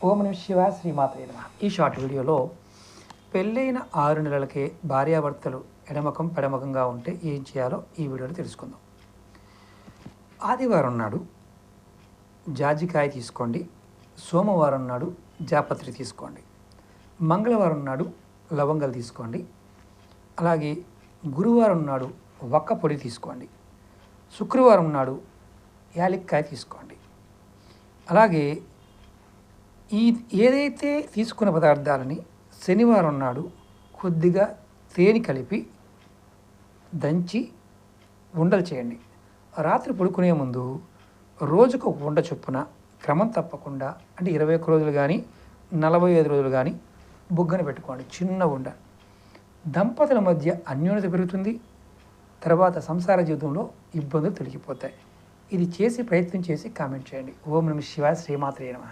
ఓం నమ శివ శ్రీమాత నమ. ఈ షార్ట్ వీడియోలో పెళ్ళైన ఆరు నెలలకే భార్యాభర్తలు ఎడమకం పెడమకంగా ఉంటే ఏం చేయాలో ఈ వీడియోలో తెలుసుకుందాం. ఆదివారం నాడు జాజికాయ తీసుకోండి సోమవారం నాడు జాపత్రి తీసుకోండి మంగళవారం నాడు లవంగలు తీసుకోండి అలాగే గురువారం నాడు వక్క పొడి తీసుకోండి శుక్రవారం నాడు యాలక్కాయ తీసుకోండి అలాగే ఈ ఏదైతే తీసుకున్న పదార్థాలని శనివారం నాడు కొద్దిగా తేనె కలిపి దంచి ఉండలు చేయండి. రాత్రి పడుకునే ముందు రోజుకు ఒక ఉండ చొప్పున క్రమం తప్పకుండా అంటే ఇరవై ఒక్క రోజులు కానీ నలభై ఐదు రోజులు కానీ బుగ్గన పెట్టుకోండి. చిన్న ఉండ దంపతుల మధ్య అన్యోన్యత పెరుగుతుంది. తర్వాత సంసార జీవితంలో ఇబ్బందులు తొలగిపోతాయి. ఇది చేసి ప్రయత్నం చేసి కామెంట్ చేయండి. ఓం నమ శివాయ శ్రీమాత్రే నమ.